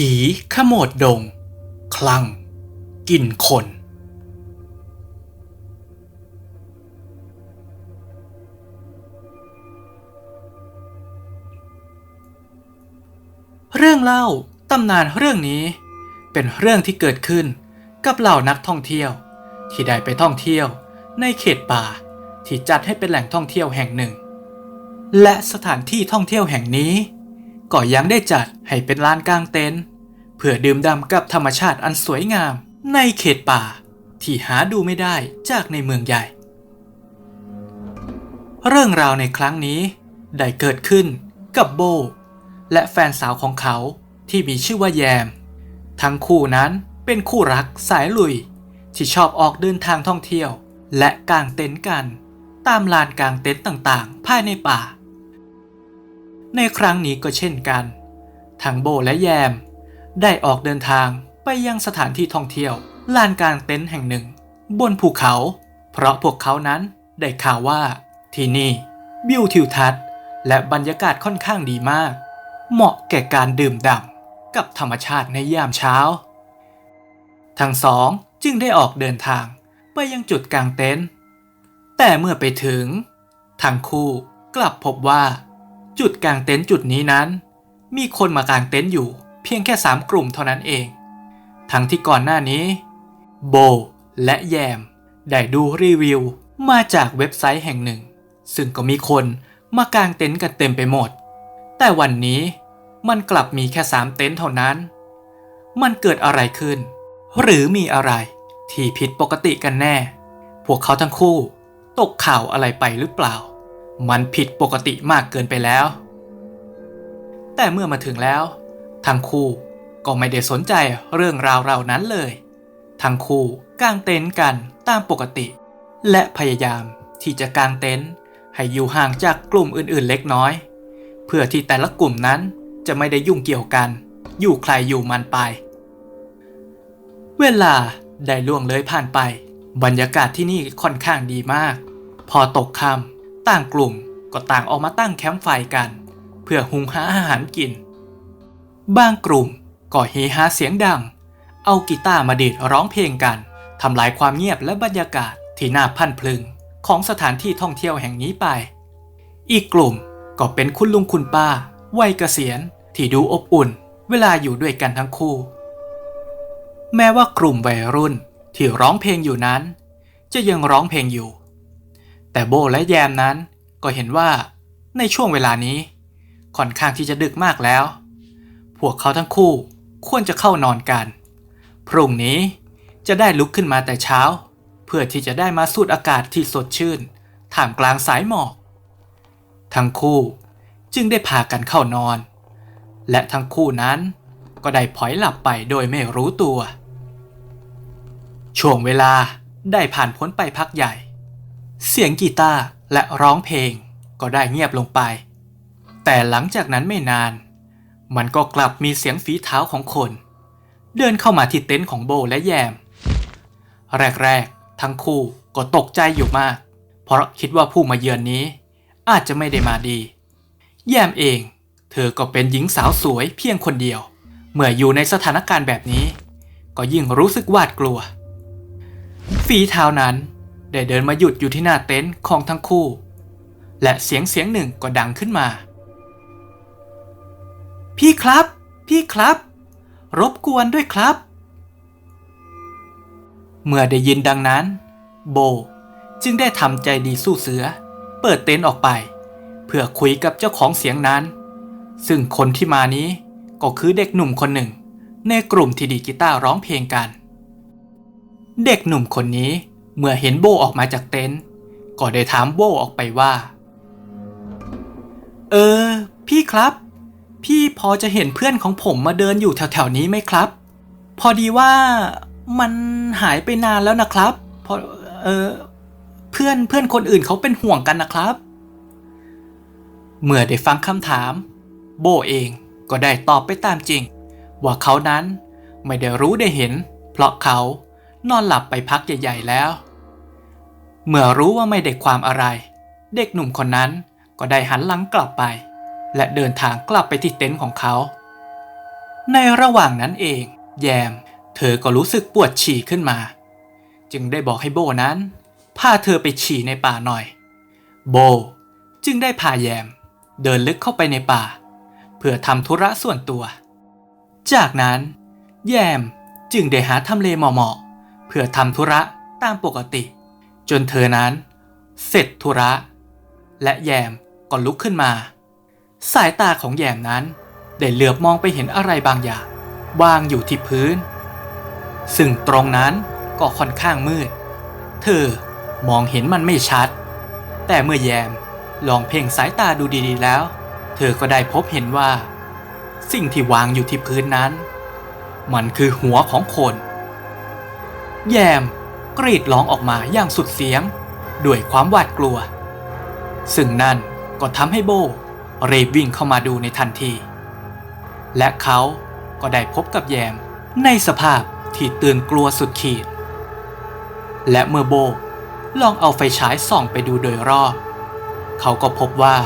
ผีขโมดดง คลั่ง กินคน เรื่องเล่าตำนานเรื่องนี้ เป็นเรื่องที่เกิดขึ้นกับเหล่านักท่องเที่ยว ที่ได้ไปท่องเที่ยวในเขตป่าที่จัดให้เป็นแหล่งท่องเที่ยวแห่งหนึ่ง และสถานที่ท่องเที่ยวแห่งนี้ก็ยังได้จัดให้เป็นลานกลางเต็นท์ เพื่อดื่มด่ำกับธรรมชาติอันสวยงามในเขตป่า ที่หาดูไม่ได้จากในเมืองใหญ่ เรื่องราวในครั้งนี้ได้เกิดขึ้นกับโบ และแฟนสาวของเขาที่มีชื่อว่าแยม ทั้งคู่นั้นเป็นคู่รักสายลุย ที่ชอบออกเดินทางท่องเที่ยว และกางเต็นท์กัน ตามลานกางเต็นท์ต่างๆ ภายในป่า ในครั้งนี้ก็เช่นกัน ทั้งโบและแยม ได้ออกเดินทางไปยังสถานที่ท่องเที่ยวลานกางเต็นท์แห่งหนึ่ง บนภูเขา เพราะพวกเขานั้นได้ข่าวว่า ที่นี่วิวทิวทัศน์ และบรรยากาศค่อนข้างดีมาก เหมาะแก่การดื่มด่ำกับธรรมชาติในยามเช้า ทั้งสองจึงได้ออกเดินทางไปยังจุดกางเต็นท์แต่เมื่อไปถึง ทั้งคู่กลับพบว่า จุดกางเต็นท์จุดนี้นั้น มีคนมากางเต็นท์อยู่ เพียงแค่สามกลุ่มเท่านั้นเอง ทั้งที่ก่อนหน้านี้ โบและแยม ได้ดูรีวิวมาจากเว็บไซต์แห่งหนึ่ง ซึ่งก็มีคนมากางเต็นท์กันเต็มไปหมด แต่วันนี้มันกลับมีแค่สามเต็นท์เท่านั้น มันเกิดอะไรขึ้น หรือมีอะไรที่ผิดปกติกันแน่ พวกเขาทั้งคู่ ตกข่าวอะไรไปหรือเปล่า มันผิดปกติมากเกินไปแล้ว แต่เมื่อมาถึงแล้ว ทั้งคู่ก็ไม่ได้สนใจเรื่องราวเหล่านั้นเลย ทั้งคู่กางเต็นท์กันตามปกติ และพยายามที่จะกางเต็นท์ให้อยู่ห่างจากกลุ่มอื่นๆเล็กน้อย เพื่อที่แต่ละกลุ่มนั้นจะไม่ได้ยุ่งเกี่ยวกัน อยู่ใครอยู่มันไป เวลาได้ล่วงเลยผ่านไป บรรยากาศที่นี่ค่อนข้างดีมาก พอตกค่ำต่างกลุ่มก็ต่างออกมาตั้งแคมป์ไฟกัน เพื่อหุงหาอาหารกิน บางกลุ่มก็เฮฮาเสียงดัง เอากีตาร์มาดีดร้องเพลงกัน ทำลายความเงียบและบรรยากาศที่น่าพันพลึงของสถานที่ท่องเที่ยวแห่งนี้ไป อีกกลุ่มก็เป็นคุณลุงคุณป้า วัยเกษียณที่ดูอบอุ่น เวลาอยู่ด้วยกันทั้งคู่ แม้ว่ากลุ่มวัยรุ่นที่ร้องเพลงอยู่นั้น จะยังร้องเพลงอยู่ แต่โบและแยมนั้นก็เห็นว่าในช่วงเวลานี้ค่อนข้างที่จะดึกมากแล้ว พวกเขาทั้งคู่ควรจะเข้านอนกัน พรุ่งนี้จะได้ลุกขึ้นมาแต่เช้า เพื่อที่จะได้มาสูดอากาศที่สดชื่นท่ามกลางสายหมอก ทั้งคู่จึงได้พากันเข้านอน และทั้งคู่นั้นก็ได้พลอยหลับไปโดยไม่รู้ตัว ช่วงเวลาได้ผ่านพ้นไปพักใหญ่ เสียงกีตาร์และร้องเพลงก็ได้เงียบลงไป แต่หลังจากนั้นไม่นาน มันก็กลับมีเสียงฝีเท้าของคน เดินเข้ามาที่เต็นท์ของโบและแยม แรกๆ ทั้งคู่ก็ตกใจอยู่มาก เพราะคิดว่าผู้มาเยือนนี้ อาจจะไม่ได้มาดี แยมเอง เธอก็เป็นหญิงสาวสวยเพียงคนเดียว เมื่ออยู่ในสถานการณ์แบบนี้ ก็ยิ่งรู้สึกหวาดกลัว ฝีเท้านั้นได้เดินมาหยุดอยู่ที่หน้าเต็นท์ของทั้งคู่ และเสียงเสียงหนึ่งก็ดังขึ้นมา พี่ครับ พี่ครับ รบกวนด้วยครับ เมื่อได้ยินดังนั้น โบ จึงได้ทำใจดีสู้เสือ เปิดเต็นท์ออกไป เพื่อคุยกับเจ้าของเสียงนั้น ซึ่งคนที่มานี้ก็คือเด็กหนุ่มคนหนึ่ง ในกลุ่มที่ดีกีตาร์ร้องเพลงกัน เด็กหนุ่มคนนี้เมื่อเห็นโบออกมาจากเต็นท์ก็ได้ถามโบออกไปว่า เออ พี่ครับ พี่พอจะเห็นเพื่อนของผมมาเดินอยู่แถวๆนี้ไหมครับ พอดีว่ามันหายไปนานแล้วนะครับ พอเออเพื่อนเพื่อนคนอื่นเขาเป็นห่วงกันนะครับ เมื่อได้ฟังคำถาม โบเองก็ได้ตอบไปตามจริง ว่าเขานั้นไม่ได้รู้ได้เห็น เพราะเขานอนหลับไปพักใหญ่ ๆแล้ว เมื่อรู้ว่าไม่ได้ความอะไร เด็กหนุ่มคนนั้นก็ได้หันหลังกลับไป และเดินทางกลับไปที่เต็นท์ของเขา ในระหว่างนั้นเอง แยม เธอก็รู้สึกปวดฉี่ขึ้นมา จึงได้บอกให้โบนั้นพาเธอไปฉี่ในป่าหน่อย โบ จึงได้พาแยม เดินลึกเข้าไปในป่า เพื่อทำธุระส่วนตัว จากนั้น แยมจึงได้หาทำเลเหมาะๆเพื่อทำธุระตามปกติ จนเธอนั้น เสร็จธุระ และแยมก็ลุกขึ้นมา สายตาของแยมนั้น ได้เหลือบมองไปเห็นอะไรบางอย่างวางอยู่ที่พื้น ซึ่งตรงนั้นก็ค่อนข้างมืด เธอมองเห็นมันไม่ชัด แต่เมื่อแยมลองเพ่งสายตาดูดีๆแล้ว เธอก็ได้พบเห็นว่า สิ่งที่วางอยู่ที่พื้นนั้น มันคือหัวของคน แยมกรีดร้องออกมาอย่างสุดเสียง ด้วยความหวาดกลัว ซึ่งนั่นก็ทำให้โบ รีบวิ่งเข้ามาดูในทันที และเขาก็ได้พบกับแยมในสภาพที่ตื่นกลัวสุดขีด และเมื่อโบลองเอาไฟฉายส่องไปดูโดยรอบ เขาก็พบว่า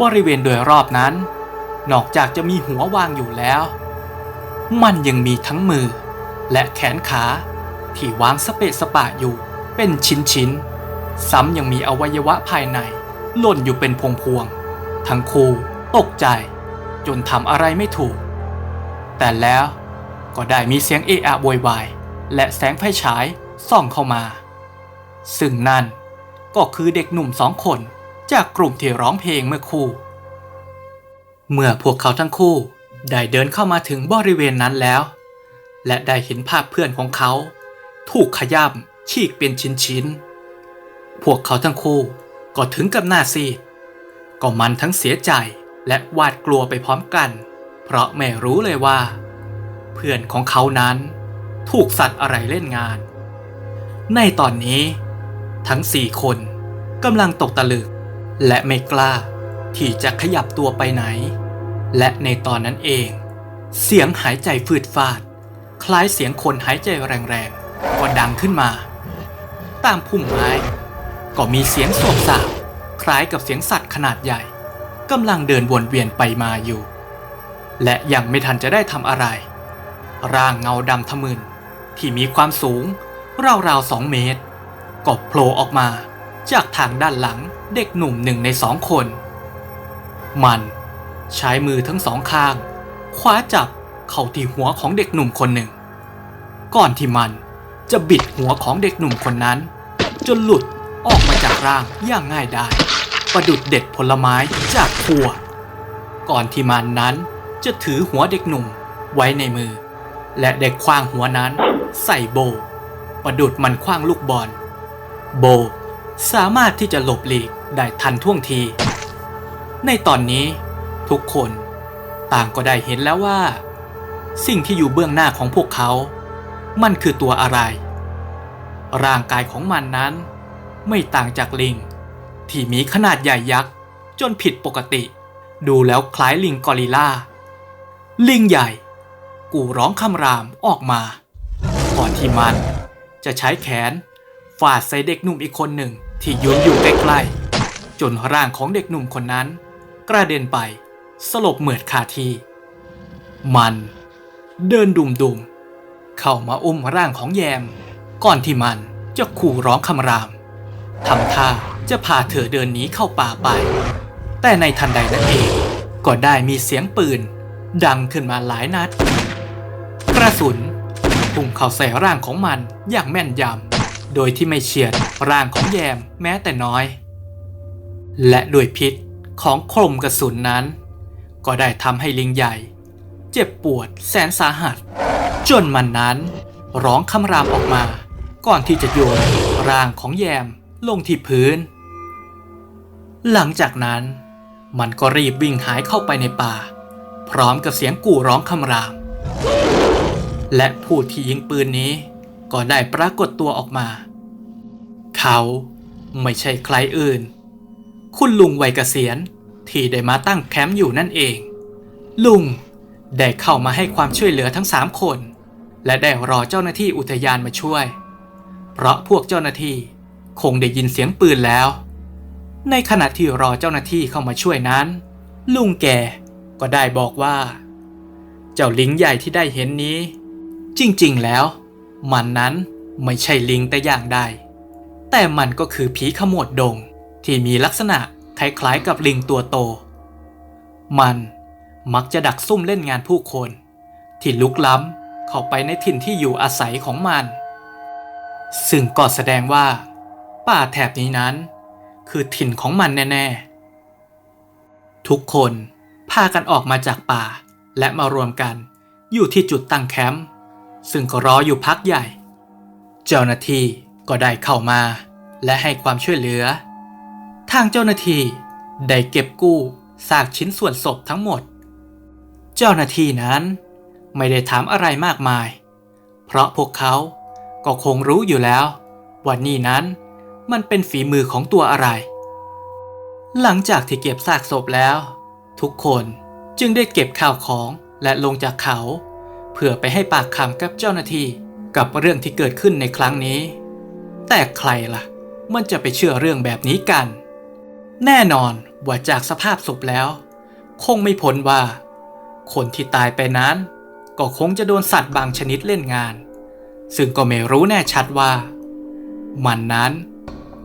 บริเวณโดยรอบนั้น นอกจากจะมีหัววางอยู่แล้ว มันยังมีทั้งมือและแขนขาที่วางสเปะสปะอยู่เป็นชิ้นๆ ซ้ำยังมีอวัยวะภายในหล่นอยู่เป็นพวงๆ ทั้งคู่ตกใจ จนทำอะไรไม่ถูก แต่แล้วก็ได้มีเสียงเอะอะโวยวายและแสงไฟฉายส่องเข้ามา ซึ่งนั่นก็คือเด็กหนุ่มสองคนจากกลุ่มที่ร้องเพลงเมื่อคู่ เมื่อพวกเขาทั้งคู่ได้เดินเข้ามาถึงบริเวณนั้นแล้ว และได้เห็นภาพเพื่อนของเขา ถูกขย้ำฉีกเป็นชิ้นๆ พวกเขาทั้งคู่ก็ถึงกับหน้าซีด ก็มันทั้งเสียใจและหวาดกลัวไปพร้อมกัน เพราะไม่รู้เลยว่า เพื่อนของเขานั้นถูกสัตว์อะไรเล่นงาน ในตอนนี้ ทั้งสี่คนกำลังตกตะลึก และไม่กล้าที่จะขยับตัวไปไหน และในตอนนั้นเอง เสียงหายใจฟืดฟาด คล้ายเสียงคนหายใจแรงๆก็ดังขึ้นมา ตามพุ่มไม้ก็มีเสียงโศกสาว คล้ายกับเสียงสัตว์ขนาดใหญ่กำลังเดินวนเวียนไปมาอยู่ และยังไม่ทันจะได้ทำอะไร ร่างเงาดำทะมึนที่มีความสูง ราวๆสองเมตรก็โผล่ออกมาจากทางด้านหลังเด็กหนุ่มหนึ่งในสองคน มันใช้มือทั้งสองข้าง คว้าจับเข้าที่หัวของเด็กหนุ่มคนหนึ่ง ก่อนที่มันจะบิดหัวของเด็กหนุ่มคนนั้น จนหลุดออกมาจากร่างอย่างง่ายดาย ประดุดเด็ดผลไม้จากครัว ก่อนที่มันนั้นจะถือหัวเด็กหนุ่มไว้ในมือ และเด็กคว้างหัวนั้นใส่โบ ประดุดมันคว้างลูกบอล โบสามารถที่จะหลบหลีกได้ทันท่วงที ในตอนนี้ทุกคนต่างก็ได้เห็นแล้วว่า สิ่งที่อยู่เบื้องหน้าของพวกเขา มันคือตัวอะไร ร่างกายของมันนั้นไม่ต่างจากลิง ที่มีขนาดใหญ่ยักษ์ จนผิดปกติ ดูแล้วคล้ายลิงกอริลลาลิงใหญ่ กูร้องคำรามออกมา ก่อนที่มัน จะใช้แขนฟาดใส่เด็กหนุ่มอีกคนหนึ่งที่ยืนอยู่ใกล้ๆจนร่างของเด็กหนุ่มคนนั้น กระเด็นไปสลบเหมือดคาที่ มันเดินดุมๆเข้ามาอุ้มร่างของแยม ก่อนที่มันจะขู่ร้องคำรามทำท่า จะพาเธอเดินหนีเข้าป่าไป แต่ในทันใดนั้นเอง ก็ได้มีเสียงปืน ดังขึ้นมาหลายนัด กระสุนพุ่งเข้าใส่ร่างของมันอย่างแม่นยำ โดยที่ไม่เฉียดร่างของแยมแม้แต่น้อย และด้วยพิษของโคมกระสุนนั้น ก็ได้ทำให้ลิงใหญ่ เจ็บปวดแสนสาหัส จนมันนั้นร้องคำรามออกมา ก่อนที่จะโยนร่างของแยมลงที่พื้น หลังจากนั้น มันก็รีบวิ่งหายเข้าไปในป่า พร้อมกับเสียงกู่ร้องคำราม และผู้ที่ยิงปืนนี้ ก็ได้ปรากฏตัวออกมา เขาไม่ใช่ใครอื่น คุณลุงวัยเกษียณที่ได้มาตั้งแคมป์อยู่นั่นเอง ลุงได้เข้ามาให้ความช่วยเหลือทั้งสามคน และได้รอเจ้าหน้าที่อุทยานมาช่วย เพราะพวกเจ้าหน้าที่คงได้ยินเสียงปืนแล้ว ในขณะที่รอเจ้าหน้าที่เข้ามาช่วยนั้น ลุงแกก็ได้บอกว่า เจ้าลิงใหญ่ที่ได้เห็นนี้ จริงๆแล้ว มันนั้นไม่ใช่ลิงแต่อย่างใด แต่มันก็คือผีขมวดดงที่มีลักษณะคล้ายๆกับลิงตัวโต มันมักจะดักซุ่มเล่นงานผู้คน ที่ลุกล้ำเข้าไปในถิ่นที่อยู่อาศัยของมัน ซึ่งก็แสดงว่า ป่าแถบนี้นั้น คือถิ่นของมันแน่ ๆ ทุกคนพากันออกมาจากป่าและมารวมกันอยู่ที่จุดตั้งแคมป์ซึ่งก็รออยู่พักใหญ่ เจ้าหน้าที่ก็ได้เข้ามาและให้ความช่วยเหลือ ทางเจ้าหน้าที่ได้เก็บกู้ซากชิ้นส่วนศพทั้งหมด เจ้าหน้าที่นั้นไม่ได้ถามอะไรมากมาย เพราะพวกเขาก็คงรู้อยู่แล้วว่านี่นั้น มันเป็นฝีมือของตัวอะไร หลังจากที่เก็บซากศพแล้ว ทุกคนจึงได้เก็บข้าวของและลงจากเขา เพื่อไปให้ปากคำกับเจ้าหน้าที่กับเรื่องที่เกิดขึ้นในครั้งนี้ แต่ใครล่ะ มันจะไปเชื่อเรื่องแบบนี้กัน แน่นอนว่าจากสภาพศพแล้ว คงไม่พ้นว่า คนที่ตายไปนั้น ก็คงจะโดนสัตว์บางชนิดเล่นงาน ซึ่งก็ไม่รู้แน่ชัดว่า มันนั้น